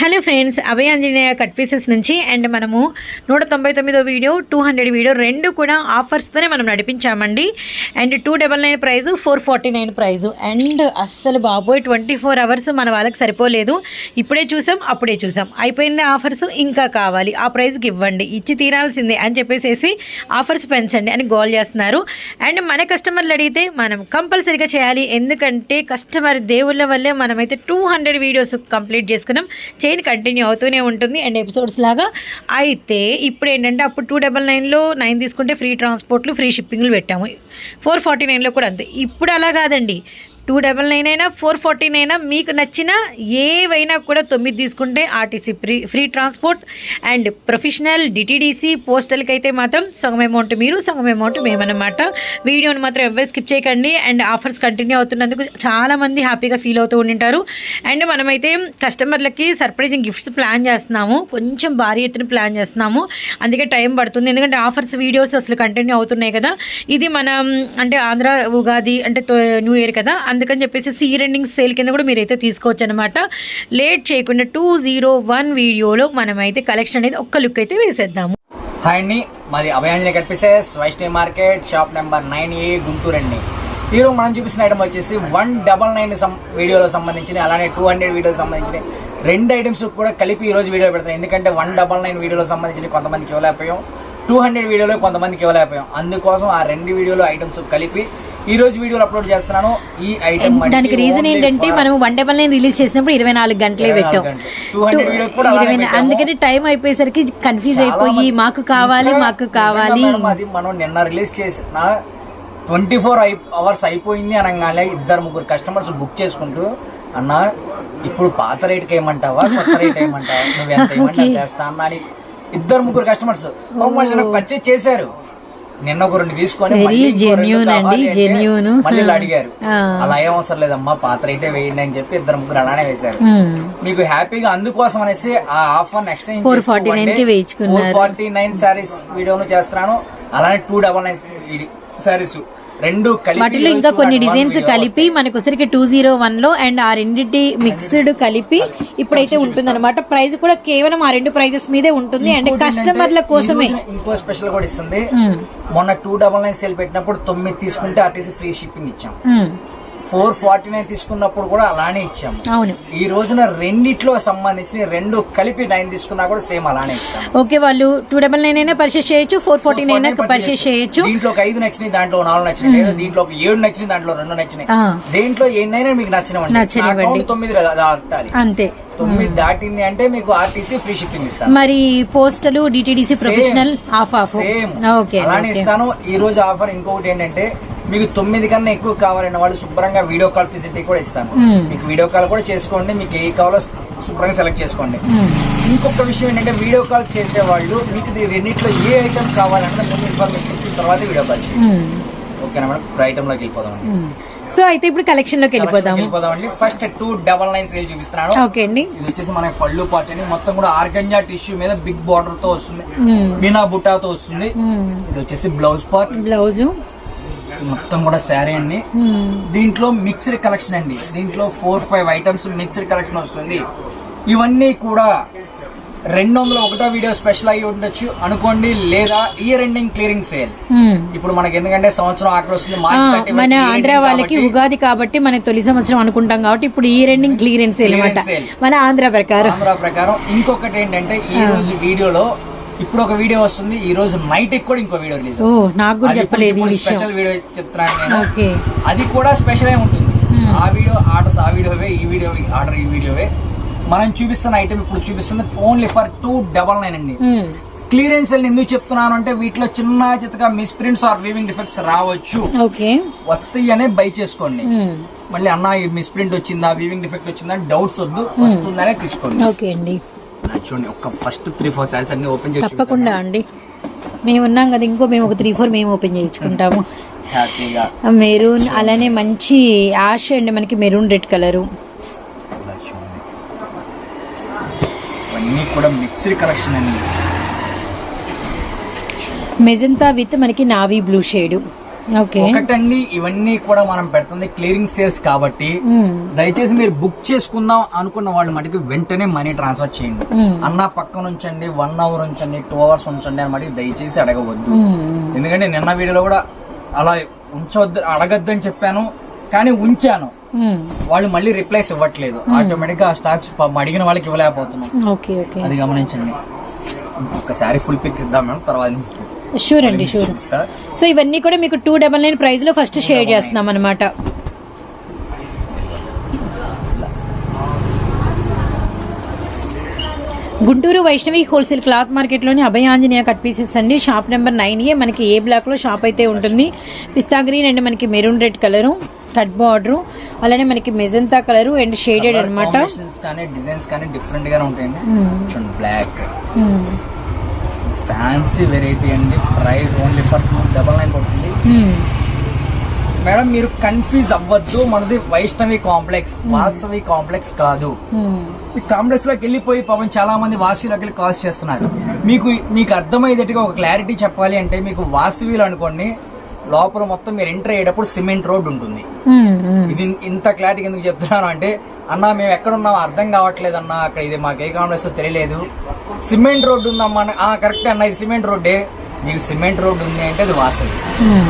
Hello friends Abhaya Anjaneya cut pieces నుంచి and మనము నూట తొంభై తొమ్మిదో వీడియో టూ హండ్రెడ్ వీడియో రెండు కూడా ఆఫర్స్తోనే మనం నడిపించామండి. And two double nine price four forty nine price and అస్సలు బాబోయ్ ట్వంటీ ఫోర్ అవర్స్ మన వాళ్ళకి సరిపోలేదు. ఇప్పుడే చూసాం అప్పుడే చూసాం. అయిపోయింది ఆఫర్స్ ఇంకా కావాలి. ఆ ప్రైజ్కి ఇవ్వండి. ఇచ్చి తీరాల్సిందే అని చెప్పేసి ఆఫర్స్ పెంచండి అని గోల్ చేస్తున్నారు. అండ్ మన కస్టమర్లు అడిగితే మనం కంపల్సరీగా చేయాలి. ఎందుకంటే కస్టమర్ దేవుళ్ళ వల్లే మనమైతే టూ హండ్రెడ్ వీడియోస్ కంప్లీట్ చేసుకున్నాం. చైన్ కంటిన్యూ అవుతూనే ఉంటుంది. అండ్ ఎపిసోడ్స్ లాగా అయితే ఇప్పుడు ఏంటంటే అప్పుడు టూ డబల్ నైన్లో నైన్ తీసుకుంటే ఫ్రీ ట్రాన్స్పోర్ట్లు ఫ్రీ షిప్పింగ్లు పెట్టాము. ఫోర్ ఫార్టీ నైన్లో కూడా అంతే. ఇప్పుడు అలా కాదండి. టూ డబల్ నైన్ అయినా ఫోర్ ఫార్టీన్ అయినా మీకు నచ్చిన ఏవైనా కూడా తొమ్మిది తీసుకుంటే RTC free free transport and professional DTDC పోస్టల్కి అయితే మాత్రం సగం అమౌంట్ మీరు సగం అమౌంట్ మేమన్నమాట. వీడియోని మాత్రం ఎవరు స్కిప్ చేయకండి అండ్ ఆఫర్స్ కంటిన్యూ అవుతున్నందుకు చాలామంది హ్యాపీగా ఫీల్ అవుతూ ఉంటారు అండ్ మనమైతే కస్టమర్లకి సర్ప్రైజింగ్ గిఫ్ట్స్ ప్లాన్ చేస్తున్నాము. కొంచెం భారీ ఎత్తున ప్లాన్ చేస్తున్నాము. అందుకే టైం పడుతుంది. ఎందుకంటే ఆఫర్స్ వీడియోస్ అసలు కంటిన్యూ అవుతున్నాయి కదా. ఇది మనం అంటే ఆంధ్ర ఉగాది అంటే తో- న్యూ ఇయర్ కదా. అందుకని చెప్పేసి సీ రెండింగ్ సేల్ కింద కూడా మీరైతే తీసుకోవచ్చు అనమాట లేట్ చేయకుండా టూ జీరో వన్ వీడియోలో మనమైతే కలెక్షన్ అనేది ఒక్క లుక్ అయితే వేసేద్దాము. హాయ్ అండి మాది Abhayanjali కనిపిసేస్ Vaishnavi market shop number nine A Guntur అండి. ఈరోజు మనం చూపిస్తున్న ఐటమ్ వచ్చేసి వన్ డబల్ నైన్ వీడియోలో సంబంధించిన అలానే టూ హండ్రెడ్ వీడియోకి సంబంధించిన రెండు ఐటమ్స్ కూడా కలిపి ఈ రోజు వీడియో పెడతాం. ఎందుకంటే వన్ డబల్ నైన్ వీడియోలో సంబంధించిన కొంతమందికి ఇవ్వలేకపోయాం. టూ హండ్రెడ్ వీడియోలో కొంతమందికి ఇవ్వలేకపోయాం. అందుకోసం ఆ రెండు వీడియోలో ఐటమ్స్ కలిపి ఈ రోజు వీడియోలో అప్లోడ్ చేస్తున్నాను. ఈ ఐటమ్ దానికి రీజన్ ఏంటంటే మనం వన్ డబల్ నైన్ రిలీజ్ చేసినప్పుడు ఇరవై నాలుగు గంటలే పెట్టాం. 200 వీడియో కూడా అలానే ఇరవై నా- పెట్టాము. అందుకని టైం అయిపోయేసరికి కన్ఫ్యూజ్ అయిపోయి మాకు కావాలి మాకు కావాలి. అది మనం నిన్న రిలీజ్ చేసిన ట్వంటీ ఫోర్ అవర్స్ అయిపోయింది అనగానే ఇద్దరు ముగ్గురు కస్టమర్స్ బుక్ చేసుకుంటూ అన్న ఇప్పుడు పాత రేట్కి ఏమంటావా? కొత్త రేట్ ఏమంటావా? నువ్వు ఎంత అంత చేస్తా అన్న అని ఇద్దరు ముగ్గురు కస్టమర్స్ వాళ్ళు పర్చేజ్ చేశారు. నిన్న ఒక రెండు తీసుకొని రెండు genuine అండి, genuine. మళ్ళీ ఇలా అడిగారు. అలా ఏం అవసరం లేదమ్మా పాత రేటే వేయండి అని చెప్పి ఇద్దరు ముగ్గురు అలానే వేశారు మ్మ్. మీకు హ్యాపీగా అందుకోసం అనేసి ఆ ఆఫర్ ఎక్స్చేంజ్ 449 కి వేయించుకున్నారు. ఫోర్ ఫార్టీ నైన్ సారీస్ వీడియోను చేస్తున్నాను అలానే టూ డబల్ నైన్ సారీస్ రెండు వాటిలో ఇంకా కొన్ని 201 డిజైన్స్ కలిపి మనకు ఒకసారికి టూ జీరో వన్లో అండ్ ఆ రెండింటి మిక్స్డ్ కలిపి ఇప్పుడైతే ఉంటుంది అనమాట ప్రైస్ కూడా కేవలం ఆ రెండు ప్రైజెస్ మీదే ఉంటుంది. అండ్ కస్టమర్ల కోసమే. ఇంకో స్పెషల్ కూడా ఇస్తుంది. మ్మ్. మొన్న టూ డబల్ నైన్ సేల్ పెట్టినప్పుడు తొమ్మిది తీసుకుంటే ఆర్టీసీ ఫ్రీ షిప్పింగ్ ఇచ్చాం. మ్మ్. ఫోర్ ఫార్టీ నైన్ తీసుకున్నప్పుడు కూడా అలానే ఇచ్చాము. అవును. ఈ రోజున రెండిట్లో సంబంధించిన రెండు కలిపి నైన్ తీసుకున్నా కూడా సేమ్ అలానే ఓకే వాళ్ళు టూ డబల్ నైన్ అయినా పర్చేస్ చేయొచ్చు ఫోర్ ఫోర్టీన్ అయినా పర్చేస్ చేయొచ్చు. దీంట్లో ఐదు నచ్చినాయి దాంట్లో నాలుగు నచ్చినాయి లేదా దీంట్లో ఒక ఏడు నచ్చినాయి దాంట్లో రెండు నచ్చినాయి. దేంట్లో ఎన్నైనా మీకు నచ్చినవండి. నచ్చినవండి. నా account తొమ్మిది అంతే. తొమ్మిది దాటింది అంటే మీకు ఆర్టీసీ ఫ్రీ షిప్పింగ్ ఇస్తాను. మరి postal DTDC professional half half same okay అలానే ఇస్తాను. ఈ రోజు ఆఫర్ ఇంకొకటి ఏంటంటే మీకు తొమ్మిది కన్నా ఎక్కువ కావాలన్న వాళ్ళు శుభ్రంగా వీడియో కాల్ ఫెసిలిటీ కూడా ఇస్తాను. మ్మ్. మీకు వీడియో కాల్ కూడా చేసుకోండి. మీకు ఏ కావాలో శుభ్రంగా సెలెక్ట్ చేసుకోండి. మ్మ్. ఇంకొక విషయం ఏంటంటే వీడియో కాల్ చేసేవాళ్ళు మీకు ఇది రెండిట్లో ఏ ఐటమ్ కావాలన్నది ముందు ఇన్ఫర్మేషన్ ఇచ్చిన తర్వాత వీడియో కాల్ చేయండి. ఓకేనా మేడం? ఇప్పుడు ఐటమ్లోకి వెళ్ళిపోదాం. సో అయితే ఇప్పుడు కలెక్షన్లోకి వెళ్ళిపోదాము. వెళ్ళిపోదామండి. First two double nine sale చూపిస్తున్నాను. ఓకే అండి. ఇది వచ్చేసి మన పళ్ళు పార్ట్ అని మొత్తం కూడా ఆర్గంజా టిష్యూ మీద బిగ్ బార్డర్తో వస్తుంది. మ్మ్. బినా బుట్టాతో వస్తుంది. మ్మ్. ఇది వచ్చేసి బ్లౌజ్ పార్ట్ బ్లౌజు మొత్తం కూడా శారీ అండి. మ్మ్. దీంట్లో మిక్స్డ్ కలెక్షన్ అండి. దీంట్లో four five items mixed collection వస్తుంది. ఇవన్నీ కూడా రెండు వందల ఒకటో వీడియో స్పెషల్ అయి ఉండొచ్చు అనుకోండి లేదా ఇయర్ ఎండింగ్ క్లియరింగ్ సేల్. ఇప్పుడు మనకి ఎందుకంటే సంవత్సరం ఆఖరి వస్తుంది ఆ, మార్చి 31 మన ఆంధ్ర వాళ్ళకి ఉగాది కాబట్టి మన తొలి సంవత్సరం అనుకుంటాం కాబట్టి ఇప్పుడు ఈ రెండింగ్ క్లియరెన్స్ అనమాట Clearance sale. మన ఆంధ్ర ప్రకారం. ఆంధ్ర ప్రకారం. ఇంకొకటి ఏంటంటే ఈ రోజు వీడియోలో ఇప్పుడు ఒక వీడియో వస్తుంది ఈ రోజు నైట్ కూడా ఇంకో వీడియో రిలీజ్ ఓ నాకు కూడా చెప్పలేదు స్పెషల్ వీడియో చెప్తున్నాను అది కూడా స్పెషల్ ఉంటుంది. ఆ వీడియో ఆర్డర్స్ ఆ వీడియోవే ఈ వీడియో ఆర్డర్ ఈ వీడియోవే. మనం చూపిస్తున్న ఐటమ్ ఇప్పుడు చూపిస్తుంది only for two double nine అండి. క్లియరెన్స్ ఎందుకు చెప్తున్నాను అంటే వీటిలో చిన్న చితగా miss prints or weaving defects రావచ్చు. ఓకే. వస్తాయి అనే బై చేసుకోండి. మ్మ్. మళ్ళీ అన్న ఈ మిస్ ప్రింట్ వచ్చిందా వీవింగ్ డిఫెక్ట్ వచ్చిందా డౌట్స్ వద్దు వస్తుందనే తీసుకోండి. ఓకే అండి. చూడండి ఒక ఫస్ట్ త్రీ ఫోర్ సారీస్ అన్ని ఓపెన్ చేసి తప్పకుండా అండి. మేము ఉన్నాం కదా ఇంకో మేము ఒక త్రీ ఫోర్ మేము ఓపెన్ చేయించుకుంటాము. మెరూన్ అలానే మంచి యాష్ అండి మనకి మెరూన్ రెడ్ కలరు. ఇవన్నీ కూడా మిక్స్డ్ కలెక్షన్ అండి మెజంతా విత్ మనకి నావీ బ్లూ షేడ్ ఒకటండి ఇవన్నీ కూడా మనం పెడుతుంది క్లియరింగ్ సేల్స్ కాబట్టి. దయచేసి మీరు బుక్ చేసుకుందాం అనుకున్న వాళ్ళు మటుకు వెంటనే మనీ ట్రాన్స్ఫర్ చేయండి. అన్న పక్కన ఉంచండి వన్ అవర్ ఉంచండి టూ అవర్స్ ఉంచండి అని మటుకు దయచేసి అడగవద్దు. ఎందుకంటే నిన్న వీడియోలో కూడా అలా ఉంచవద్దు అడగద్దు అని చెప్పాను కానీ ఉంచాను. వాళ్ళు మళ్ళీ రిప్లైస్ ఇవ్వట్లేదు. ఆటోమేటిక్గా ఆ స్టాక్స్ అడిగిన వాళ్ళకి ఇవ్వలేకపోతున్నాం. ఓకే ఓకే అది గమనించండి. ఒకసారి ఫుల్ పిక్స్ ఇద్దాం మేడం తర్వాత షూర్ అండి షూర్ సో ఇవన్నీ కూడా మీకు టూ డబల్ నైన్ ప్రైస్లో ఫస్ట్ షేర్ చేస్తున్నాం అనమాట గుంటూరు వైష్ణవి హోల్సేల్ క్లాత్ మార్కెట్లోని అభయ ఆంజనేయ కట్ పీసెస్ అండి. షాప్ నెంబర్ నైన్ ఏ మనకి ఏ బ్లాక్లో షాప్ అయితే ఉంటుంది. పిస్తా గ్రీన్ అండ్ మనకి maroon red colour. Cut border అలానే మనకి మెజంతా కలరు అండ్ షేడెడ్ అనమాట డిజైన్స్ కానీ డిఫరెంట్ గానే ఉంటాయండి. చూడండి బ్లాక్ ఫ్యాన్సీ వెరైటీ అండి. Price only for double nine పడుతుంది మేడం మీరు కన్ఫ్యూజ్ అవ్వద్దు. మనది వైష్ణవి కాంప్లెక్స్ వాసవి కాంప్లెక్స్ కాదు. ఈ కాంప్లెక్స్లోకి వెళ్ళిపోయి పాపం చాలా మంది వాసవిలోకి వెళ్ళి కాల్స్ చేస్తున్నారు. మీకు మీకు అర్థమయ్యేటట్టుగా ఒక క్లారిటీ చెప్పాలి అంటే మీకు వాసవిలో అనుకోండి లోపల మొత్తం మీరు ఎంటర్ అయ్యేటప్పుడు సిమెంట్ రోడ్ ఉంటుంది. ఇది ఇంత క్లారిటీ ఎందుకు చెప్తున్నాను అంటే అన్న మేము ఎక్కడ ఉన్నాం అర్థం కావట్లేదు అన్న అక్కడ ఇది మాకు ఏ కాంప్లెక్స్ తెలియలేదు. సిమెంట్ రోడ్ ఉందమ్మా కరెక్ట్ అన్న ఇది సిమెంట్ రోడ్డే. మీకు సిమెంట్ రోడ్ ఉంది అంటే అది వాసవి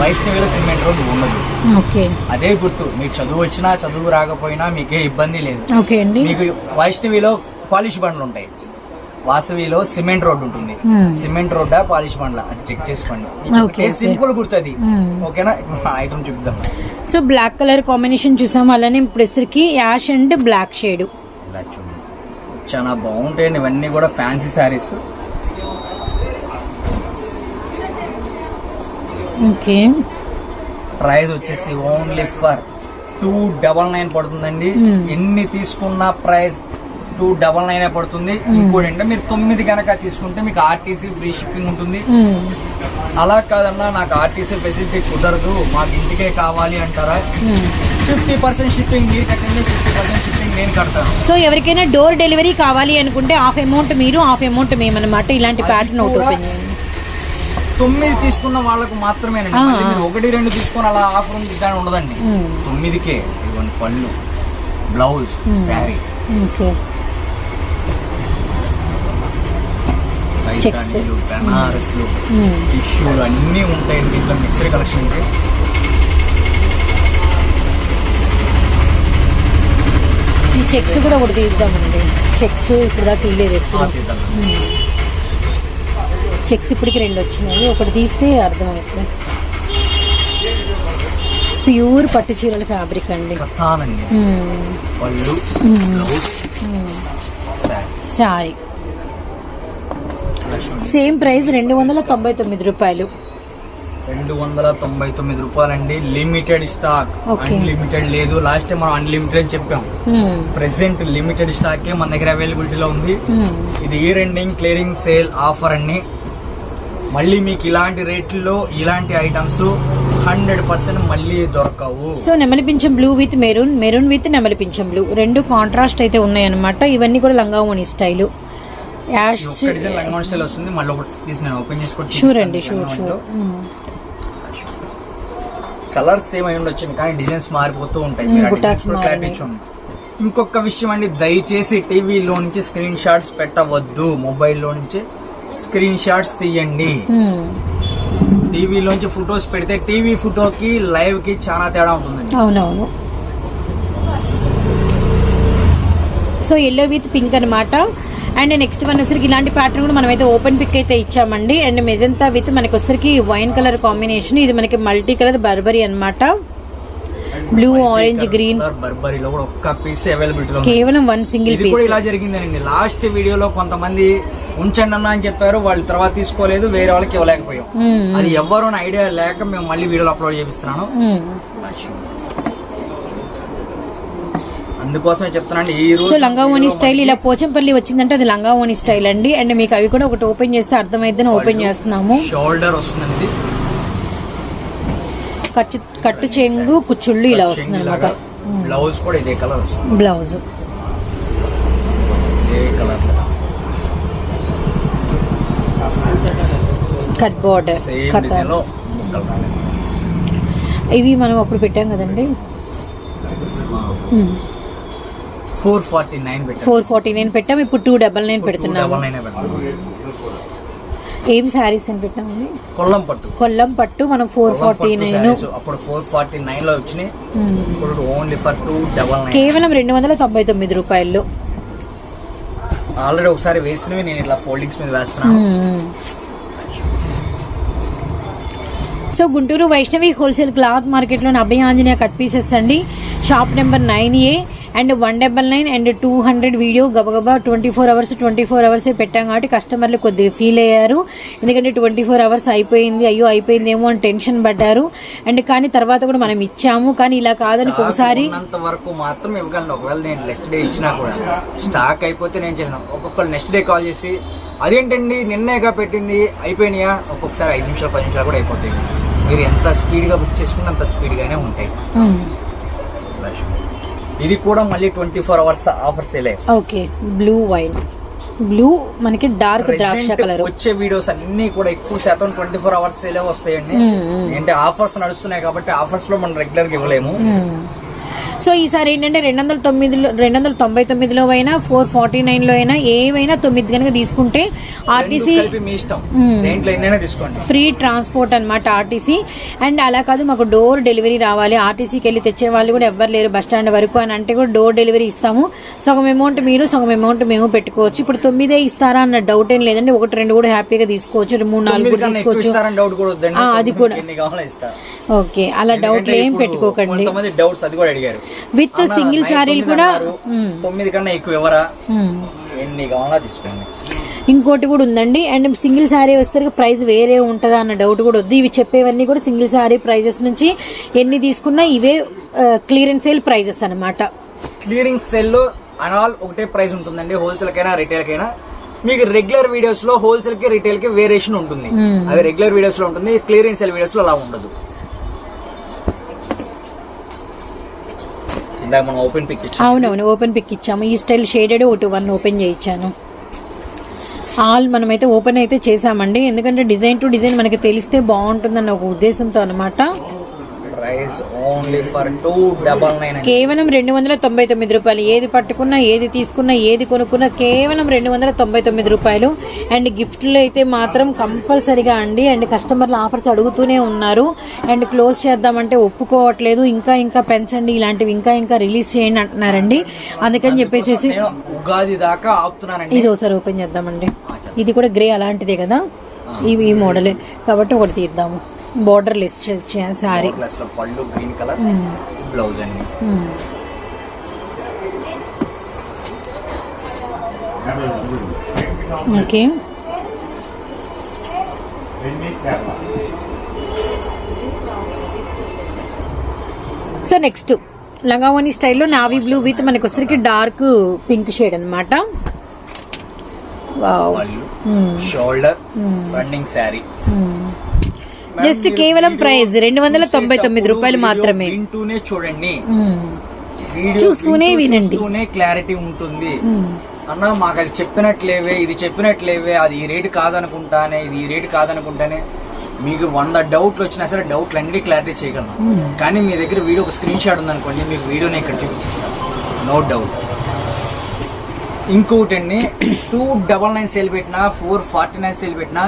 వైష్ణవిలో సిమెంట్ రోడ్ ఉండదు. ఓకే. అదే గుర్తు మీకు చదువు వచ్చినా చదువు రాకపోయినా మీకే ఇబ్బంది లేదు. ఓకే అండి. మీకు వైష్ణవిలో పాలిష్ బండ్లు ఉంటాయి వాసవిలో సిమెంట్ రోడ్ ఉంటుంది. Hmm. సిమెంట్ రోడ్డా పాలిష్ బండ్ల? అది చెక్ చేసుకోండి. సింపుల్ గుర్తుంది Hmm. ఓకేనా? ఐటమ్ చూపిద్దాం సో బ్లాక్ కలర్ కాంబినేషన్ చూసాం. అలానే ఇప్పుడు యాష్ అండ్ బ్లాక్ షేడ్ చాలా బాగుంటాయండి. ఇవన్నీ కూడా ఫ్యాన్సీ శారీస్ ఓకే ప్రైస్ వచ్చేసి only for two double nine పడుతుందండి. Hmm. ఎన్ని తీసుకున్న ప్రైస్ టూ డబల్ నైన్ పడుతుంది. ఇంకోటి అంటే మీరు తొమ్మిది కనుక తీసుకుంటే మీకు ఆర్టీసీ ఫ్రీ షిప్పింగ్ ఉంటుంది. అలా కాదన్నా నాకు ఆర్టీసీ ఫెసిలిటీ కుదరదు. మాకు ఇంటికే కావాలి అంటారా? ఫిఫ్టీ పర్సెంట్ షిప్పింగ్ మీరు కట్టండి ఫిఫ్టీ పర్సెంట్ షిప్పింగ్ నేను కడతాను. సో ఎవరికైనా డోర్ డెలివరీ కావాలి అనుకుంటే హాఫ్ అమౌంట్ మీరు హాఫ్ అమౌంట్ మేమన్నమాట. ఇలాంటి ప్యాటర్న్ ఒకటి తొమ్మిది తీసుకున్న వాళ్ళకు మాత్రమేనండి. మీరు ఒకటి రెండు తీసుకుని అలా ఆఫర్ ఉంది దాని ఉండదండి. తొమ్మిదికే ఇవన్నీ పళ్ళు బ్లౌజ్. Sari okay Checks. పైతానీలు బెనారస్లు Hmm. టిష్యూలు అన్నీ ఉంటాయండి దీంట్లో మిక్సర్ కలెక్షన్ ఉంది. ఈ చెక్స్ కూడా ఒకటి తీద్దామండి. చెక్స్ ఇప్పుడు దాకా ఎప్పుడు. చెక్స్ ఇప్పటికి రెండు వచ్చినాయి. ఒకటి తీస్తే అర్థమవుతుంది. ప్యూర్ పట్టు చీరల ఫ్యాబ్రిక్ అండి. Hmm. Sari sorry same price రెండు వందల తొంభై తొమ్మిది రూపాయలు. రెండు వందల తొంభై తొమ్మిది రూపాయలండి. Limited stock. అన్లిమిటెడ్ లేదు. లాస్ట్ టైం మనం అన్లిమిటెడ్ అని చెప్పాం. ప్రెసెంట్ లిమిటెడ్ స్టాక్ మన దగ్గర అవైలబిలిటీలో ఉంది. మ్మ్. ఇది year ending clearing sale offer అండి మళ్ళీ మీకు ఇలాంటి రేట్లలో ఇలాంటి ఐటమ్స్ హండ్రెడ్ పర్సెంట్ మళ్ళీ దొరకవు. సో నెమలి పింఛం blue with maroon maroon with నెమలి పింఛం బ్లూ రెండు కాంట్రాస్ట్ అయితే ఉన్నాయన్నమాట. ఇవన్నీ కూడా లంగా ఓని స్టైల్ యాష్ లంగా స్టైల్ వస్తుంది. మళ్ళీ ఒకటి పీస్ నేను ఓపెన్ చేసుకోవచ్చు షూర్ అండి షూర్ షూర్ కలర్స్ సేమ్ అయి ఉండొచ్చు కానీ డిజైన్స్ మారిపోతూ ఉంటాయి. ఇంకొక విషయం అండి దయచేసి టీవీలో నుంచి స్క్రీన్ షాట్స్ పెట్టవద్దు. మొబైల్లో నుంచి స్క్రీన్ షాట్స్ తీయండి. టీవీలోంచి ఫొటోస్ పెడితే టీవీ ఫోటోకి లైవ్కి చాలా తేడా ఉంటుందండి. అవునవును. సో ఎల్లో విత్ పింక్ అనమాట అండ్ నెక్స్ట్ వన్ వచ్చరికి ఇలాంటి ప్యాటర్న్ కూడా మనమైతే ఓపెన్ పిక్ అయితే ఇచ్చామండి. అండ్ మెజంతా విత్ మనకి వచ్చరికి వైన్ కలర్ కాంబినేషన్ ఇది మనకి మల్టీ కలర్ బర్బరీ అన్నమాట. బ్లూ ఆరెంజ్ గ్రీన్ బర్బరీలో కూడా ఒక్క పీస్ కేవలం వన్ సింగిల్ పీస్ ఇలా జరిగిందండి లాస్ట్ వీడియోలో కొంతమంది ఉంచండి అన్న అని చెప్పారు. వాళ్ళు తర్వాత తీసుకోలేదు. వేరే వాళ్ళకి ఇవ్వలేకపోయాం. అది ఎవరు ఐడియా లేక మేము మళ్ళీ వీడియోలో అప్లోడ్ చేపిస్తున్నాను. అందుకోసమే చెప్తున్నాను ఈ రోజు సో లంగా ఓని స్టైల్ ఇలా పోచంపల్లి వచ్చిందంటే అది లంగా ఓని స్టైల్ అండి. అండ్ మీకు అవి కూడా ఒకటి ఓపెన్ చేస్తే అర్థమైద్దని ఓపెన్ చేస్తున్నాము. షోల్డర్ వస్తుందండి. కట్టు కట్టు చెంగు కుచ్చుళ్ళు ఇలా వస్తుంది అనమాట. బ్లౌజ్ కూడా ఇదే కలర్ వస్తుంది. బ్లౌజ్. కలర్. Cut border. ఇవి మనం అప్పుడు పెట్టాం కదండి. Four forty nine four forty nine పెట్టాం. ఇప్పుడు టూ డబల్ నైన్ పెడుతున్నాము. ఏం శారీస్ అని పెట్టామండి? కొల్లం పట్టు. కొల్లం పట్టు. మనం ఫోర్ ఫార్టీ నైన్ అప్పుడు ఫోర్ ఫార్టీ నైన్లో వచ్చినాయి ఇప్పుడు ఓన్లీ ఫర్ టూ డబల్ కేవలం రెండు వందల తొంభై తొమ్మిది రూపాయలు. ఆల్రెడీ ఒకసారి వేసినవి నేను ఇట్లా ఫోల్డింగ్స్ మీద వేస్తున్నాను so Guntur Vaishnavi wholesale cloth మార్కెట్లో అభయ ఆంజనేయ కట్ పీసెస్ అండి. Shop number nine A. And one double nine and two hundred video గబగబా twenty four hours twenty four hours పెట్టాం కాబట్టి కస్టమర్లు కొద్దిగా ఫీల్ అయ్యారు. ఎందుకంటే ట్వంటీ ఫోర్ అవర్స్ అయిపోయింది అయ్యో అయిపోయిందేమో అని టెన్షన్ పడ్డారు. అండ్ కానీ తర్వాత కూడా మనం ఇచ్చాము. కానీ ఇలా కాదని ఒకసారి వరకు మాత్రం ఇవ్వగలను. ఒకవేళ నేను నెక్స్ట్ డే ఇచ్చినా కూడా. స్టాక్ అయిపోతే నేను చేయను. ఒక్కొక్కరు నెక్స్ట్ డే కాల్ చేసి అదేంటండి? నిన్నేగా పెట్టింది. అయిపోయినాయా? ఒక్కొక్కసారి ఐదు నిమిషాలు పది నిమిషాలు కూడా అయిపోతాయి. మీరు ఎంత స్పీడ్గా బుక్ చేసుకుంటే అంత స్పీడ్ గానే ఉంటాయి. ఇది కూడా మళ్ళీ ట్వంటీ ఫోర్ అవర్స్ ఆఫర్ సేలే ఓకే బ్లూ వైన్. బ్లూ మనకి డార్క్ ద్రాక్ష కలర్. వచ్చే వీడియోస్ అన్ని కూడా ఎక్కువ శాతం ట్వంటీ ఫోర్ అవర్స్ సేలే వస్తాయండి. ఏంటంటే ఆఫర్స్ నడుస్తున్నాయి కాబట్టి ఆఫర్స్లో మనం రెగ్యులర్గా ఇవ్వలేము. సో ఈసారి ఏంటంటే రెండు వందల తొమ్మిదిలో రెండు వందల తొంభై తొమ్మిదిలో అయినా ఫోర్ ఫార్టీ నైన్లో అయినా ఏవైనా తొమ్మిది కనుక తీసుకుంటే ఆర్టీసీ ఫ్రీ ట్రాన్స్పోర్ట్ అన్నమాట ఆర్టీసీ. అండ్ అలా కాదు మాకు డోర్ డెలివరీ రావాలి. ఆర్టీసీకి వెళ్ళి తెచ్చే వాళ్ళు కూడా ఎవ్వరు లేరు బస్ స్టాండ్ వరకు అని అంటే కూడా డోర్ డెలివరీ ఇస్తాము. సగం అమౌంట్ మీరు సగం అమౌంట్ మేము పెట్టుకోవచ్చు. ఇప్పుడు తొమ్మిదే ఇస్తారా అన్న డౌట్ ఏం లేదండి. ఒకటి రెండు కూడా హ్యాపీగా తీసుకోవచ్చు. మూడు నాలుగు కూడా తీసుకోవచ్చు. అది కూడా. ఓకే. అలా డౌట్లు ఏం పెట్టుకోకండి. డౌట్స్ అది కూడా అడిగారు. విత్ సింగిల్ తొమ్మిది కూడా. తొమ్మిది కన్నా ఎక్కువ ఎవరా. ఎన్ని కావాలో తీసుకోండి. ఇంకోటి కూడా ఉందండి. అండ్ సింగిల్ శారీ వస్తే ప్రైస్ వేరే ఉంటుందా అన్న డౌట్ కూడా వద్దు. ఇవి చెప్పేవన్నీ కూడా సింగిల్ శారీ ప్రైజెస్ నుంచి ఎన్ని తీసుకున్నా ఇవే క్లియరెన్స్ సేల్ ప్రైజెస్ అన్నమాట. క్లియరింగ్ సెల్లో ఆల్ ఒకటే ప్రైస్ ఉంటుందండి. హోల్సేల్ కైనా రిటైల్ కైనా మీకు రెగ్యులర్ వీడియోస్లో హోల్సేల్కి రిటైల్కి వేరియేషన్ ఉంటుంది. అది రెగ్యులర్ వీడియోస్లో ఉంటుంది. క్లియరింగ్ సెల్ వీడియోస్లో అలా ఉండదు. మనం ఓపెన్ పిక్ అవునవును ఓపెన్ పిక్ ఇచ్చాము. ఈ స్టైల్ షేడెడ్ ఒకటి వన్ ఓపెన్ చేయించాను. ఆల్ మనమైతే ఓపెన్ అయితే చేసామండి ఎందుకంటే డిజైన్ టు డిజైన్ మనకి తెలిస్తే బాగుంటుందన్న ఒక ఉద్దేశంతో అనమాట price only for two double nine కేవలం రెండు వందల తొంభై తొమ్మిది రూపాయలు. ఏది పట్టుకున్నా ఏది తీసుకున్నా ఏది కొనుక్కున్నా కేవలం రెండు వందల తొంభై తొమ్మిది రూపాయలు. అండ్ గిఫ్ట్లు అయితే మాత్రం కంపల్సరిగా అండి. అండ్ కస్టమర్లు ఆఫర్స్ అడుగుతూనే ఉన్నారు. అండ్ క్లోజ్ చేద్దామంటే ఒప్పుకోవట్లేదు. ఇంకా ఇంకా పెంచండి ఇలాంటివి ఇంకా ఇంకా రిలీజ్ చేయండి అంటున్నారండి. అందుకని చెప్పేసి ఉగాది దాకా ఆపుతున్నానండి. ఇది ఒకసారి ఓపెన్ చేద్దామండి. ఇది కూడా గ్రే అలాంటిదే కదా? ఇవి ఈ మోడలే. కాబట్టి ఒకటి తీద్దాము. బోర్డర్ లెస్లో పళ్ళు గ్రీన్ కలర్ బ్లౌజ్ అండి ఓకే సో నెక్స్ట్ లంగావోని స్టైల్లో నావీ బ్లూ విత్ మనకి వచ్చరికి డార్క్ పింక్ షేడ్ అనమాట షోల్డర్ రన్నింగ్ శారీ జస్ట్ కేవలం ప్రైస్ రెండు వందల తొంభై తొమ్మిది రూపాయలు మాత్రమే వింటూనే చూడండి చూస్తూనే వినండి. క్లారిటీ ఉంటుంది. అన్న మాకు అది చెప్పినట్లేవే ఇది చెప్పినట్లేవే అది ఈ రేటు కాదనుకుంటానే ఇది ఈ రేటు కాదనుకుంటానే మీకు వంద డౌట్లు వచ్చినా సరే డౌట్లు అన్ని క్లారిటీ చేయగలను కానీ మీ దగ్గర వీడియో ఒక స్క్రీన్ షాట్ ఉందనుకోండి మీకు వీడియోని ఇక్కడ చూపించేస్తాను నో డౌట్ ఇంకోటి అండి టూ డబల్ నైన్ సేల్ పెట్టినా ఫోర్ ఫార్టీ నైన్ సేల్ పెట్టినా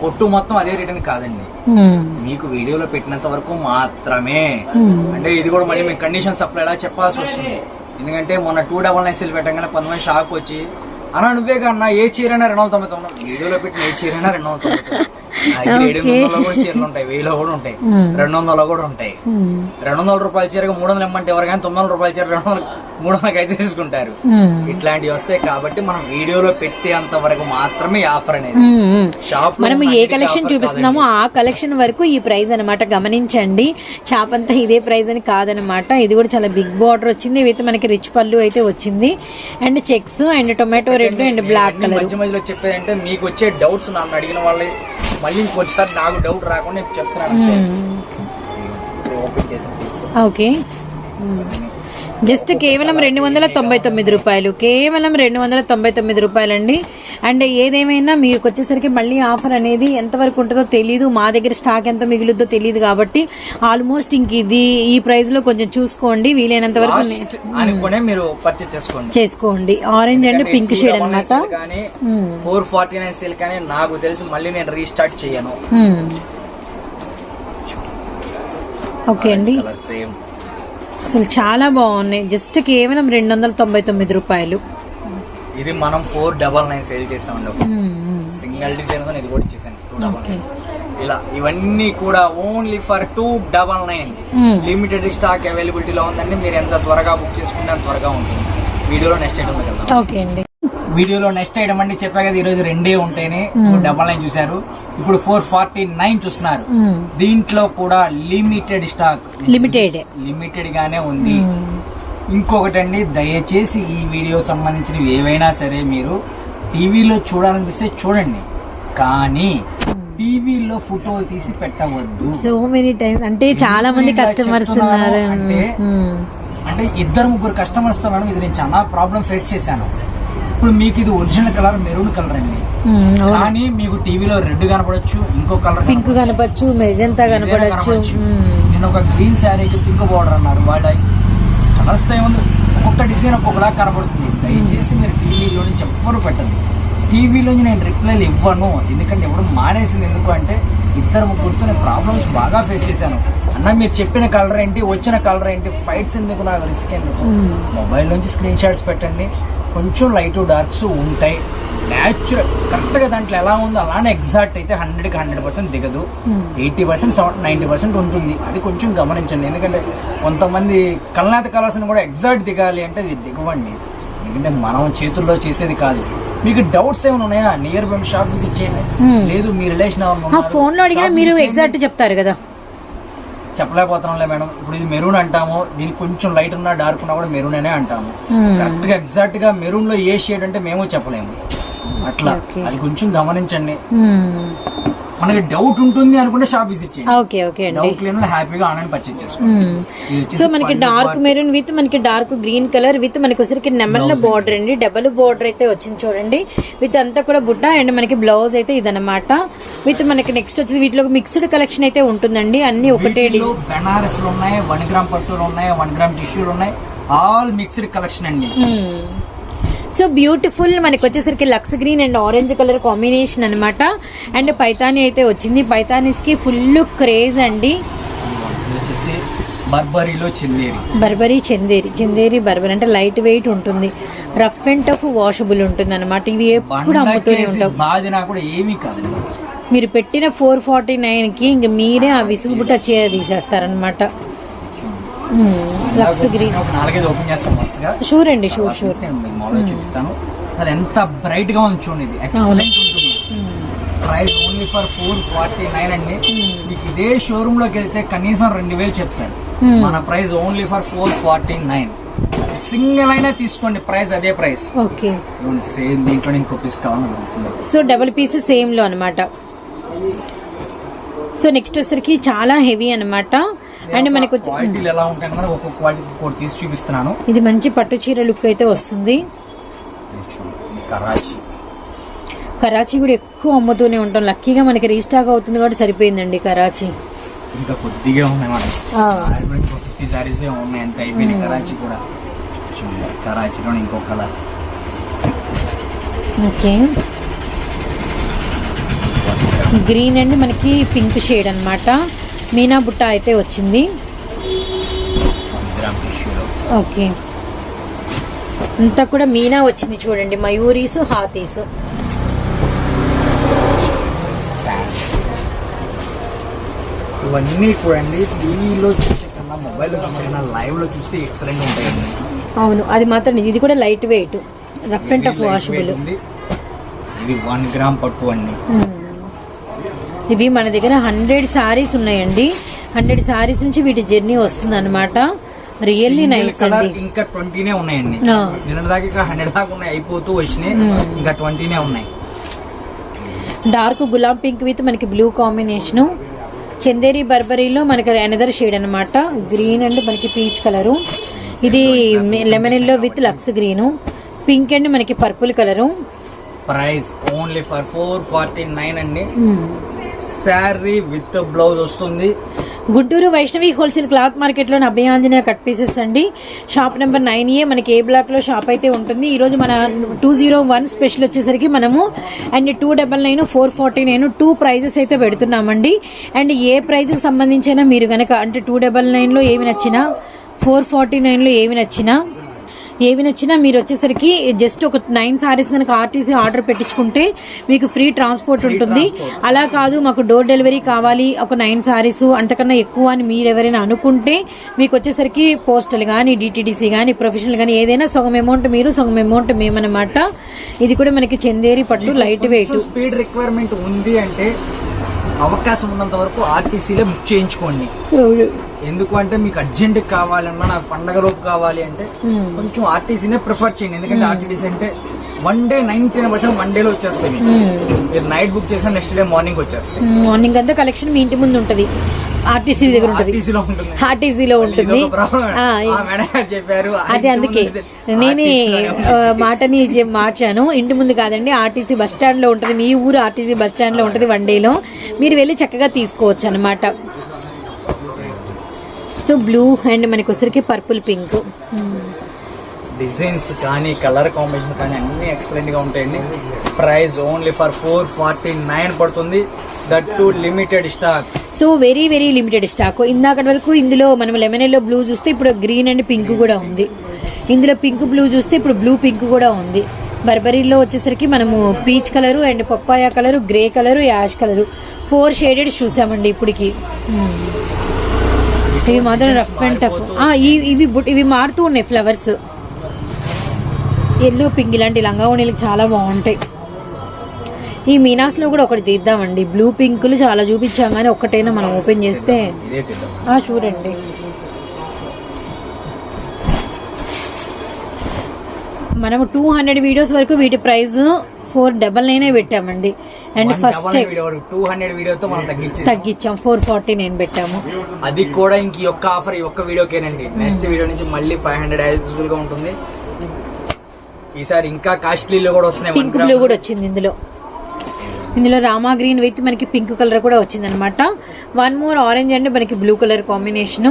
కొట్టు మొత్తం అదే రిటర్న్ కాదండి. మ్మ్. మీకు వీడియోలో పెట్టినంత వరకు మాత్రమే. మ్మ్. అంటే ఇది కూడా మళ్ళీ మీకు కండిషన్ సప్లై ఎలా చెప్పాల్సి వస్తుంది. ఎందుకంటే మొన్న టూ డబల్ నైన్ సెల్ పెట్టగానే కొంతమంది షాక్ వచ్చి అన్నా నువ్వే కన్నా ఏ చీరైనా రెండు వందల తొంభై తొమ్మిది వీడియోలో పెట్టిన ఏ చీరైనా రెండు వందల తొంభై తొమ్మిది ఏడు వందలలో కూడా చీరలు ఉంటాయి వెయ్యిలో కూడా ఉంటాయి. రెండు కూడా ఉంటాయి. రెండు వందల రూపాయల చీరగా మూడు వందలు ఇమ్మంటే ఎవరికైనా తొమ్మిది వందల రూపాయల చీర రెండు వందలు మూడు వందలకి అయితే తీసుకుంటారు. ఇట్లాంటివి వస్తాయి కాబట్టి మనం వీడియోలో పెట్టేంత వరకు మాత్రమే ఆఫర్ అనేది. షాప్ మనం ఏ కలెక్షన్ చూపిస్తున్నామో ఆ కలెక్షన్ వరకు ఈ ప్రైస్ అన్నమాట గమనించండి. షాప్ అంతా ఇదే ప్రైస్ అని కాదనమాట ఇది కూడా చాలా బిగ్ బార్డర్ వచ్చింది. ఇవైతే మనకి రిచ్ పళ్ళు అయితే వచ్చింది. And checks and tomato red and black colour మధ్య మధ్యలో చెప్పేదంటే మీకు వచ్చే డౌట్స్ నన్ను అడిగిన వాళ్ళే మళ్ళీ ఇంకొకసారి నాకు డౌట్ రాకుండా నేను చెప్తున్నాను ఓపెన్. ఓకే. జస్ట్ కేవలం రెండు వందల తొంభై తొమ్మిది రూపాయలు. కేవలం రెండు వందల తొంభై తొమ్మిది రూపాయలండి. అండ్ ఏదేమైనా మీకు వచ్చేసరికి మళ్ళీ ఆఫర్ అనేది ఎంతవరకు ఉంటుందో తెలియదు మా దగ్గర స్టాక్ ఎంత మిగులుద్దో తెలియదు కాబట్టి ఆల్మోస్ట్ ఇంక ఇది ఈ ప్రైస్లో కొంచెం చూసుకోండి. వీలైనంత వరకు మీరు చేసుకోండి. చేసుకోండి. ఆరెంజ్ అండ్ పింక్ షేడ్ అనమాట ఫోర్ ఫార్టీ నైన్ సేల్ కానీ నాకు తెలిసి మళ్ళీ నేను రీస్టార్ట్ చేయను. ఓకే అండి. సేమ్ అసలు చాలా బాగున్నాయి. జస్ట్ కేవలం రెండు వందల తొంభై తొమ్మిది రూపాయలు. ఇది మనం ఫోర్ డబల్ నైన్ సేల్ చేసామండి. సింగిల్ డిజైన్తో ఇది కూడా ఇచ్చేసాను. టూ డబల్ ఇలా ఇవన్నీ కూడా only for two double nine. Limited stock అవైలబిలిటీలో ఉందండి. మీరు ఎంత త్వరగా బుక్ చేసుకుంటే అంత త్వరగా ఉంటుంది. వీడియోలో నెక్స్ట్ ఐటమ్ ఓకే అండి. వీడియోలో నెక్స్ట్ ఐటమ్ అండి చెప్పా కదా ఈ రోజు రెండే ఉంటాయని డబల్ నైన్ చూసారు ఇప్పుడు ఫోర్ ఫార్టీ నైన్ చూస్తున్నారు. దీంట్లో కూడా లిమిటెడ్ స్టాక్ లిమిటెడ్ లిమిటెడ్ గానే ఉంది. ఇంకొకటండి దయచేసి ఈ వీడియో సంబంధించినవి ఏవైనా సరే మీరు టీవీలో చూడాలనిపిస్తే చూడండి. కానీ టీవీలో ఫోటోలు తీసి పెట్టవద్దు. సో మెనీ టైమ్స్ అంటే చాలా మంది కస్టమర్స్ అంటే. అంటే ఇద్దరు ముగ్గురు కస్టమర్స్తో మేడం ఇది నేను చాలా ప్రాబ్లం ఫేస్ చేశాను. ఇప్పుడు మీకు ఇది ఒరిజినల్ కలర్ మెరూన్ కలర్ అండి. కానీ మీకు టీవీలో రెడ్ కనపడొచ్చు ఇంకో కలర్ పింక్ కనపచ్చు మెజంతా కనపడచ్చు. నేను ఒక గ్రీన్ శారీకి పింక్ బోర్డర్ అన్నారు వాళ్ళ కలర్స్ ఏముంది? ఒక్కొక్క డిజైన్ ఒక్కొక్కలా కనబడుతుంది దయచేసి మీరు టీవీలో నుంచి ఎవ్వరు పెట్టండి టీవీలోంచి నేను రిప్లైలు ఇవ్వను. ఎందుకంటే ఎవరు మానేసింది ఎందుకు అంటే ఇద్దరు ముగ్గురితో నేను ప్రాబ్లమ్స్ బాగా ఫేస్ చేశాను. అన్న మీరు చెప్పిన కలర్ ఏంటి? వచ్చిన కలర్ ఏంటి? ఫైట్స్ ఎందుకు? నాకు రిస్క్ ఎందుకు. మొబైల్ నుంచి స్క్రీన్ షాట్స్ పెట్టండి. కొంచెం లైట్ డార్క్స్ ఉంటాయి. న్యాచురల్ కరెక్ట్గా దాంట్లో ఎలా ఉందో అలానే ఎగ్జాక్ట్ అయితే హండ్రెడ్కి హండ్రెడ్ పర్సెంట్ దిగదు. ఎయిటీ పర్సెంట్ నైన్టీ పర్సెంట్ ఉంటుంది. అది కొంచెం గమనించండి. ఎందుకంటే కొంతమంది కల్నాథ కలర్స్ కూడా ఎగ్జాక్ట్ దిగాలి అంటే అది దిగవండి. ఎందుకంటే మనం చేతుల్లో చేసేది కాదు. మీకు డౌట్స్ ఏమైనా ఉన్నాయా? నియర్ బై షాప్ విజిట్ చేయండి. Hmm. లేదు మీ రిలేషన్ ఫోన్లో అడిగినా మీరు ఎగ్జాక్ట్ చెప్తారు కదా. చెప్పలేకపోతున్నాంలే మేడం ఇప్పుడు ఇది మెరూన్ అంటాము దీనికి కొంచెం లైట్ ఉన్నా డార్క్ ఉన్నా కూడా మెరూన్ అనే అంటాము. కరెక్ట్గా ఎగ్జాక్ట్గా మెరూన్లో ఏ షేడ్ అంటే మేము చెప్పలేము అట్లా. అది కొంచెం గమనించండి మ్మ్. మనకి డౌట్ ఉంటుంది అనుకుంటే షాప్ విజిట్ చేయండి. ఓకే ఓకే అండి. డౌట్ లేని హ్యాపీగా ఆన్లైన్ పర్చేజ్ చేసుకోండి. వచ్చేసి సో మనకి డార్క్ మెరూన్ విత్ మనకి డార్క్ గ్రీన్ కలర్ విత్ మనకి వచ్చరికి నెమల్ల బార్డర్ అండి. డబుల్ బార్డర్ అయితే వచ్చింది చూడండి. విత్ అంతా కూడా బుట్ట అండ్ మనకి బ్లౌజ్ అయితే ఇదన్నమాట. విత్ మనకి నెక్స్ట్ వచ్చేసి వీటిలో మిక్స్డ్ కలెక్షన్ అయితే ఉంటుందండి. అన్ని ఒకటే బెనారస్ ఉన్నాయి వన్ గ్రామ్ పట్టులు ఉన్నాయి వన్ గ్రామ్ టిష్యూలు ఉన్నాయి. ఆల్ మిక్స్డ్ కలెక్షన్ అండి. సో బ్యూటిఫుల్ మనకి వచ్చేసరికి lux green and orange colour combination అన్నమాట. అండ్ పైతాని అయితే వచ్చింది. పైతానీస్కి ఫుల్ క్రేజ్ అండి. బర్బరీలో చెల్లేరి బర్బరీ చందేరి. చందేరి బర్బరీ అంటే లైట్ వెయిట్ ఉంటుంది. రఫ్ అండ్ టఫ్ వాషబుల్ ఉంటుంది అనమాట ఇవి ఎప్పుడు అమ్ముతూనే ఉంటాం బాధినా కూడా ఏమీ కాదు. మీరు పెట్టిన ఫోర్ ఫార్టీ నైన్కి ఇంక మీరే ఆ విసుగుబుట్ట చీర తీసేస్తారనమాట లక్స్ గ్రీన్ నాలుగైదు ఓపెన్ చేస్తాం మంచిగా షూర్ అండి షూర్ షూర్ మామూలుగా చూపిస్తాను. అది ఎంత బ్రైట్గా ఉంది చూడండి ఇది. ఎక్సలెంట్ ఉంటుంది. Price only for four forty nine అండి. మీకు ఇదే షోరూమ్లోకి వెళ్తే కనీసం రెండు వేలు చెప్తారు. Hmm. మన price only for four forty nine single అయినా తీసుకోండి ప్రైస్ అదే ప్రైస్ ఓకే సేమ్ దీంట్లో ఇంకో పీస్ కావాలనుకుంటున్నాను సో డబుల్ పీస్ సేమ్లో అనమాట సో నెక్స్ట్ వచ్చరికి చాలా హెవీ అన్నమాట. అండ్ మనకు క్వాలిటీలు ఎలా ఉంటాయి ఒక్కొక్క క్వాలిటీ తీసి చూపిస్తున్నాను. ఇది మంచి పట్టు చీర లుక్ అయితే వస్తుంది. కరాచీ కరాచీ కూడా ఎక్కువ అమ్ముతూనే ఉంటాం. లక్కీగా మనకి రీస్టాక్ అవుతుంది కాబట్టి సరిపోయిందండి కరాచీ ఇంకా కొద్దిగా ఉన్నాయి మనం ఫిఫ్టీ సారీస్ ఉన్నాయి. అంత అయిపోయినాయి కరాచీ కూడా. చూడండి కరాచీలో ఇంకో కలర్ ఓకే. గ్రీన్ అండ్ మనకి పింక్ షేడ్ అన్నమాట. మీనా బుట్ట అయితే వచ్చింది. ఓకే. అంతా కూడా మీనా వచ్చింది చూడండి మయూరీస్ హాతీస్. ఇవన్నీ చూడండి టీవీలో చూసే కన్నా మొబైల్లో చూసే లైవ్లో చూస్తే ఎక్సలెంట్ ఉంటాయండి. అవును అది మాత్రం. ఇది కూడా light weight rough and tough washable. ఇది వన్ గ్రామ్ పట్టు అండి. ఇవి మన దగ్గర హండ్రెడ్ సారీస్ ఉన్నాయండి. హండ్రెడ్ సారీస్ నుంచి వీటి జర్నీ వస్తుంది అనమాట రియల్లీ నైస్ అండి. ఇంకా ట్వంటీనే ఉన్నాయండి. నిన్న దాకా ఇంకా హండ్రెడ్ దాకా ఉన్నాయి అయిపోతూ వచ్చినాయి. ఇంకా ట్వంటీనే ఉన్నాయి. డార్క్ గులాబ్ పింక్ విత్ మనకి బ్లూ కాంబినేషన్ చందేరి బర్బరీలో మనకి అనదర్ షేడ్ అన్నమాట. గ్రీన్ అండ్ మనకి పీచ్ కలరు ఇది లెమన్ ఎల్లో విత్ లక్స్ గ్రీను పింక్ అండ్ మనకి purple colour price only for four forty nine అండి. శారీ విత్ బ్లౌజ్ వస్తుంది. గుంటూరు వైష్ణవి హోల్సేల్ క్లాత్ మార్కెట్లో అభయాంజనేయ కట్ పీసెస్ అండి. షాప్ నెంబర్ నైన్ ఏ మనకి ఏ బ్లాక్లో షాప్ అయితే ఉంటుంది. ఈ రోజు మన టూ జీరో వన్ స్పెషల్ వచ్చేసరికి మనము and two double nine four forty nine two prices అయితే పెడుతున్నామండి. అండ్ ఏ ప్రైజ్కి సంబంధించిన మీరు గనక అంటే టూ డబల్ నైన్లో ఏమి నచ్చినా ఫోర్ ఫార్టీ నైన్లో ఏమి నచ్చినా ఏవి నచ్చినా మీరు వచ్చేసరికి జస్ట్ ఒక నైన్ సారీస్ కనుక ఆర్టీసీ ఆర్డర్ పెట్టించుకుంటే మీకు ఫ్రీ ట్రాన్స్పోర్ట్ ఉంటుంది. అలా కాదు మాకు డోర్ డెలివరీ కావాలి ఒక నైన్ సారీస్ అంతకన్నా ఎక్కువ అని మీరు ఎవరైనా అనుకుంటే మీకు వచ్చేసరికి పోస్టల్ కానీ డిటీడీసీ కానీ ప్రొఫెషనల్ కానీ ఏదైనా సగం అమౌంట్ మీరు సగం అమౌంట్ మేమన్నమాట. ఇది కూడా మనకి చందేరి పట్టు లైట్ వెయిట్ స్పీడ్ రిక్వైర్మెంట్ ఉంది అంటే అవకాశం ఉన్నంత వరకు ఆర్టీసీలో బుక్ చేయించుకోండి. ఎందుకు అంటే మీకు అర్జెంట్ కావాలన్నా నాకు పండగ రోజు కావాలి అంటే కొంచెం ఆర్టీసీనే ప్రిఫర్ చేయండి. ఎందుకంటే ఆర్టీసీ అంటే one day ninety nine percent one డేలో వచ్చేస్తాయి మీకు. మీరు నైట్ బుక్ చేసిన నెక్స్ట్ డే మార్నింగ్ వచ్చేస్తాయి. మార్నింగ్ అంతా కలెక్షన్ మీ ఇంటి ముందు ఉంటది. ఆర్టీసీ దగ్గర ఉంటది. ఆర్టీసీలో ఉంటుంది. చెప్పారు అదే అందుకే. నేనే మాటని మార్చాను. ఇంటి ముందు కాదండి ఆర్టీసీ బస్ స్టాండ్లో ఉంటుంది. మీ ఊరు ఆర్టీసీ బస్ స్టాండ్లో ఉంటుంది వన్ డేలో మీరు వెళ్ళి చక్కగా తీసుకోవచ్చు అనమాట సో బ్లూ అండ్ మనకి వచ్చరికి పర్పుల్ పింక్. డిజైన్స్ కానీ కలర్ కాంబినేషన్ కానీ అన్ని ఎక్సలెంట్గా ఉంటాయండి. Price only for four forty nine పడుతుంది. That too limited stock. So very very limited stock. ఇందాకటి వరకు ఇందులో మనం లెమన్ ఎల్లో బ్లూ చూస్తే ఇప్పుడు గ్రీన్ అండ్ పింక్ కూడా ఉంది. ఇందులో పింక్ బ్లూ చూస్తే ఇప్పుడు బ్లూ పింక్ కూడా ఉంది. బర్బరీలో వచ్చేసరికి మనము peach colour and papaya colour grey colour ash colour. Four shaded చూసామండి ఇప్పటికి. ఇవి మాత్రం రఫ్ అండ్ టఫ్ ఇవి బుట్- ఇవి మారుతూ ఉన్నాయి ఫ్లవర్స్. ఎల్లో పింక్ ఇలాంటి లంగా ఓణీలకు చాలా బాగుంటాయి. ఈ మీనాస్లో కూడా ఒకటి తీద్దామండి. బ్లూ పింకులు చాలా చూపించాం కానీ ఒక్కటైనా మనం ఓపెన్ చేస్తే చూడండి. మనము టూ హండ్రెడ్ వీడియోస్ వరకు వీటి ప్రైస్ ఫోర్ డబల్ నైన్ పెట్టామండి. అండ్ ఫస్ట్ టైం video, 200 వీడియోతో మనం తగ్గించి తగ్గించాం. ఫోర్ ఫార్టీ నైన్ పెట్టాము. అది కూడా ఇంక ఈ ఒక్క ఆఫర్ ఈ ఒక్క వీడియోకేనండి. నెక్స్ట్ వీడియో నుంచి మళ్ళీ ఫైవ్ హండ్రెడ్ యూజ్ఫుల్గా ఉంటుంది. ఈసారి ఇంకా కాస్ట్లీలో కూడా వస్తున్నాయి పింక్. బ్లూ కూడా వచ్చింది ఇందులో. ఇందులో రామా గ్రీన్ విత్ మనకి పింక్ కలర్ కూడా వచ్చింది అనమాట వన్ మోర్ ఆరెంజ్ అండ్ మనకి బ్లూ కలర్ కాంబినేషన్.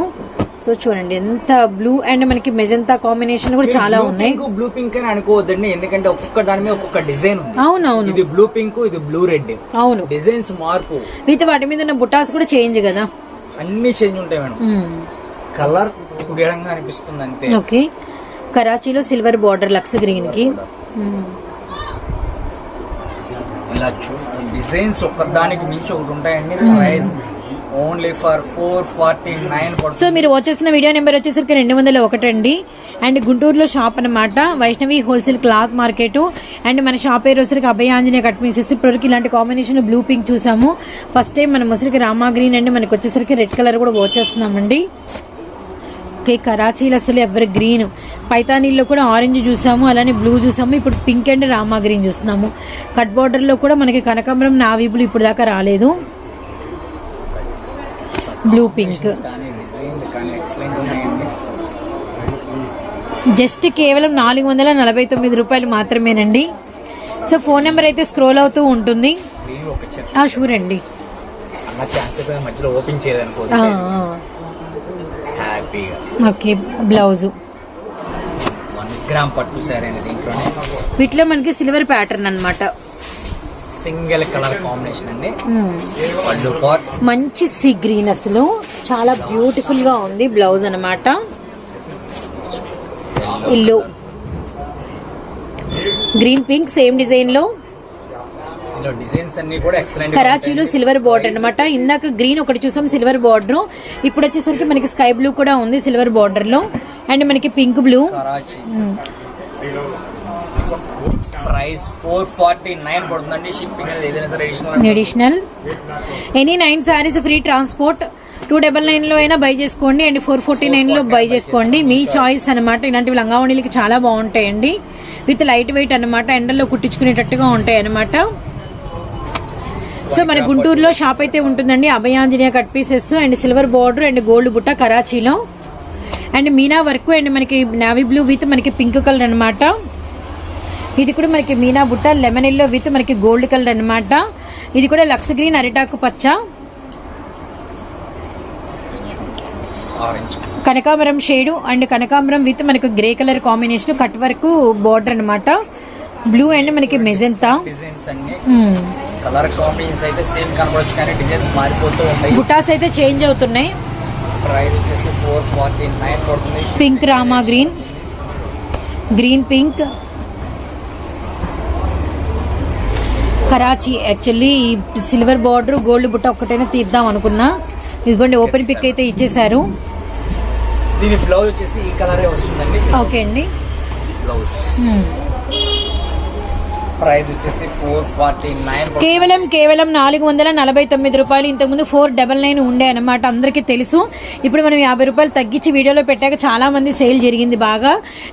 సో చూడండి ఎంత బ్లూ అండ్ మనకి మెజంతా కాంబినేషన్ కూడా చాలా ఉన్నాయి. బ్లూ పింక్ అని అనుకోవద్దండి ఎందుకంటే ఒక్కొక్క దాని మీద ఒక్కొక్క డిజైన్ ఉంది. అవునవును. ఇది బ్లూ పింక్ ఇది బ్లూ రెడ్ అవును. డిజైన్స్ మార్పు. విత్ వాటి మీద ఉన్న బుటాస్ కూడా చేంజ్ కదా. అన్ని చేంజ్ ఉంటాయి మేడం. కలర్ కుడియంగా అనిపిస్తుంది అంతే ఓకే. కరాచీలో సిల్వర్ బార్డర్ లక్స్ గ్రీన్కి. ఇలా డిజైన్స్ ఒక్కదానికి మించి ఒకటి ఉంటాయండి. Price only for four forty nine so మీరు వచ్చేసిన వీడియో నెంబర్ వచ్చేసరికి రెండు వందల ఒకటండి అండ్. గుంటూరులో షాప్ అన్నమాట. Vaishnavi wholesale cloth market and మన షాప్ పేరు వచ్చరికి అభయ ఆంజనేయ కట్ పీసెస్ ఇప్పటివరకు ఇలాంటి కాంబినేషన్ బ్లూ పింక్ చూసాము. ఫస్ట్ టైం మనం వచ్చరికి రామా గ్రీన్ అండి మనకు వచ్చేసరికి రెడ్ కలర్ కూడా వచ్చేస్తున్నామండి ఓకే కరాచీలో అసలు ఎవరి గ్రీన్ పైతానీల్లో కూడా ఆరెంజ్ చూసాము. అలానే బ్లూ చూసాము. ఇప్పుడు పింక్ అండ్ రామా గ్రీన్ చూస్తున్నాము. కట్ బార్డర్లో కూడా మనకి కనకాంబరం నావీ బ్లూ ఇప్పుడు దాకా రాలేదు. Blue pink. జస్ట్ కేవలం నాలుగు వందల నలభై తొమ్మిది రూపాయలు మాత్రమేనండి. సో ఫోన్ నెంబర్ అయితే స్క్రోల్ అవుతూ ఉంటుంది. షూర్ అండి. Okay blouse. వీటిలో మనకి సిల్వర్ ప్యాటర్న్ అన్నమాట. సింగిల్ కలర్ కాంబినేషన్ అండి. పళ్ళు పాట్. మంచి సీ గ్రీన్ అసలు చాలా బ్యూటిఫుల్గా ఉంది బ్లౌజ్ అన్నమాట. ఇల్లు గ్రీన్ పింక్ సేమ్ డిజైన్లో. ఇందులో డిజైన్స్ అన్ని కూడా ఎక్సలెంట్ కరాచీలో సిల్వర్ బార్డర్ అన్నమాట. ఇందాక గ్రీన్ ఒకటి చూసాం సిల్వర్ బార్డర్ ఇప్పుడు వచ్చేసరికి మనకి స్కై బ్లూ కూడా ఉంది సిల్వర్ బార్డర్లో. అండ్ మనకి pink blue Karachi. Price four forty nine పడుతుందండి. షిప్పింగ్ అనేది ఏదైనా సరే additional additional any nine sarees free transport two double నైన్లో అయినా బై చేసుకోండి. అండ్ ఫోర్ ఫోర్టీ నైన్లో బై చేసుకోండి. మీ చాయిస్ అన్నమాట. ఇలాంటివి లంగావణిలకి చాలా బాగుంటాయండి. విత్ లైట్ వెయిట్ అన్నమాట. ఎండల్లో కుట్టించుకునేటట్టుగా ఉంటాయి అనమాట సో మన గుంటూరులో షాప్ అయితే ఉంటుందండి. Abhayanjaneya cut pieces and silver border and gold బుట్ట కరాచీలో. అండ్ మీనా వర్క్ అండ్ మనకి నావీ బ్లూ విత్ మనకి పింక్ కలర్ అనమాట ఇది కూడా మనకి మీనా బుట్ట లెమన్ ఎల్లో విత్ మనకి గోల్డ్ కలర్ అన్నమాట. ఇది కూడా లక్స్ గ్రీన్ అరిటాకు పచ్చ. కనకాంబరం షేడు అండ్ కనకాంబరం విత్ మనకి grey colour combination cut work border అన్నమాట. బ్లూ అండ్ మనకి మెజెంతా కలర్ కాంబినేషన్స్ అయితే సేమ్ కనబడచ్చు కానీ డిజైన్స్ మారిపోతూ ఉంటాయి. బుటాస్ అయితే చేంజ్ అవుతున్నాయి. ప్రైస్ వచ్చేసి ఫోర్ ఫార్టీ నైన్ పడుతుంది pink Rama green green pink Karachi actually silver border gold బుట్ట ఒక్కటైనా తీద్దాం అనుకున్నా. ఇదిగోండి ఓపెన్ పిక్ అయితే ఇచ్చేసారు దీని బ్లౌజ్ వచ్చేసి ఈ కలరే వస్తుందండి? ఓకే అండి. బ్లౌజ్. ప్రైస్ వచ్చేసి ఫోర్ ఫార్టీ నైన్ కేవలం కేవలం నాలుగు వందల నలభై తొమ్మిది రూపాయలు. ఇంతకుముందు ఫోర్ డబల్ నైన్ ఉండే అనమాట అందరికీ తెలుసు. ఇప్పుడు మనం యాభై రూపాయలు తగ్గించి వీడియోలో పెట్టాక చాలా మంది సేల్ జరిగింది బాగా.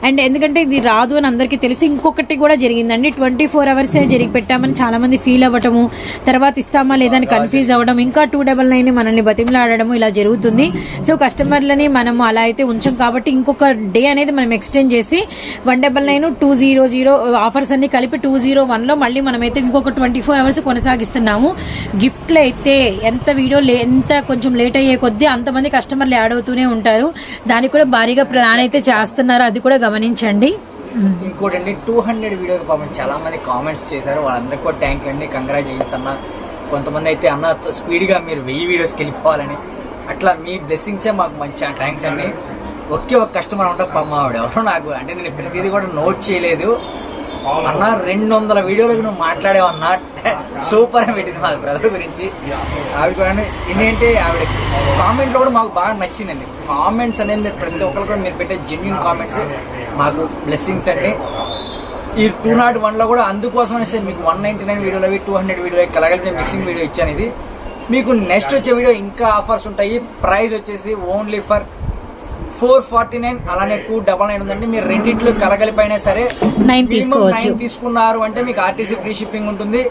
అండ్ ఎందుకంటే ఇది రాదు అని అందరికీ తెలుసు. ఇంకొకటి కూడా జరిగిందండి. ట్వంటీ ఫోర్ అవర్స్ జరిగి పెట్టామని చాలా మంది ఫీల్ అవ్వటము తర్వాత ఇస్తామా లేదా అని కన్ఫ్యూజ్ అవ్వడం ఇంకా టూ డబల్ నైన్ మనల్ని బతిమలాడడం ఇలా జరుగుతుంది. సో కస్టమర్లని మనం అలా అయితే ఉంచాం కాబట్టి ఇంకొక డే అనేది మనం ఎక్స్టెండ్ చేసి one double nine two zero zero offers అన్ని కలిపి టూ జీరో జీరో వన్లో మళ్ళీ మనమైతే ఇంకొక ట్వంటీ ఫోర్ అవర్స్ కొనసాగిస్తున్నాము. గిఫ్ట్లు అయితే ఎంత వీడియో లే- ఎంత కొంచెం లేట్ అయ్యే కొద్దీ అంతమంది కస్టమర్లు యాడ్ అవుతూనే ఉంటారు. దానికి కూడా భారీగా ప్లాన్ అయితే చేస్తున్నారు. అది కూడా గమనించండి. ఇంకోటి టూ హండ్రెడ్ వీడియోకి పాపం చాలా మంది కామెంట్స్ చేశారు. వాళ్ళందరికీ కూడా థ్యాంక్ యూ అండి. కంగ్రాచులేషన్స్ అన్న. కొంతమంది అయితే అన్న స్పీడ్గా మీరు వెయ్యి వీడియోస్కి వెళ్ళిపోవాలని. అట్లా మీ బ్లెస్సింగ్సే మాకు మంచి థ్యాంక్స్ అండి. ఒకే ఒక కస్టమర్ ఉంటారు పమ్మ ఆవిడ ఎవరో నాకు అంటే నేను ప్రతిదీ కూడా నోట్ చేయలేదు. అన్న రెండు వందల వీడియోలకు నువ్వు మాట్లాడేవు అన్న. సూపర్ అని పెట్టింది మా బ్రదర్ గురించి. ఆవిడ కూడా ఏంటంటే ఆవిడ కామెంట్లో కూడా మాకు బాగా నచ్చిందండి. కామెంట్స్ అనేది ప్రతి ఒక్కరు కూడా మీరు పెట్టే జెన్యున్ కామెంట్స్ మాకు బ్లెస్సింగ్స్ అండి. ఈ టూ నాట్ వన్లో కూడా అందుకోసం అనేసి మీకు వన్ నైన్టీ నైన్ వీడియోలు అవి టూ హండ్రెడ్ వీడియో కలగలిపి మిక్సింగ్ వీడియో ఇచ్చాను ఇది. మీకు నెక్స్ట్ వచ్చే వీడియో ఇంకా ఆఫర్స్ ఉంటాయి. ప్రైస్ వచ్చేసి only for four forty nine అలానే టూ డబల్ నైన్ ఉందండి. మీరు రెండిట్లు కలగలిపైనా సరే nine తీసుకున్నారు అంటే మీకు ఆర్టీసీ ఫ్రీ షిప్పింగ్ ఉంటుంది.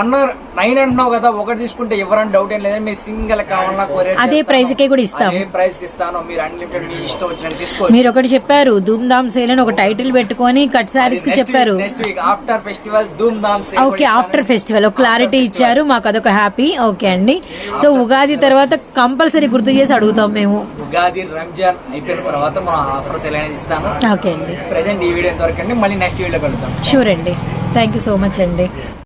అన్న నైన్ అంటున్నావు కదా ఒకటి తీసుకుంటే ఎవరని డౌట్ ఏం లేదని మీరు సింగిల్ కావాలన్నా కొరియర్ అదే price కే కూడా ఇస్తాం. అదే ప్రైస్కి ఇస్తాను. మీరు అన్లిమిటెడ్ మీ ఇష్టం వచ్చినట్టు తీసుకోవచ్చు. మీరు ఒకటి చెప్పారు ధూమ్ ధామ్ సేల్ అని ఒక టైటిల్ పెట్టుకొని కట్ సారీస్కి చెప్పారు. నెక్స్ట్ వీక్ ఆఫ్టర్ ఫెస్టివల్ ధూమ్ ధామ్ ఓకే ఆఫ్టర్ ఫెస్టివల్ ఒక క్లారిటీ ఇచ్చారు మాకు అదొక హ్యాపీ ఓకే అండి. సో ఉగాది తర్వాత కంపల్సరీ గుర్తు చేసి అడుగుతాం మేము. ఉగాది రంజాన్ అయిపోయిన తర్వాత మనం ఆఫర్స్ ఎలా ఇస్తాను. ఓకే అండి. ప్రెసెంట్ ఈ వీడియో ఎంతవరకు అండి. మళ్ళీ నెక్స్ట్ వీడియో కలుద్దాం. షూర్ అండి. థ్యాంక్ యూ సో మచ్ అండి.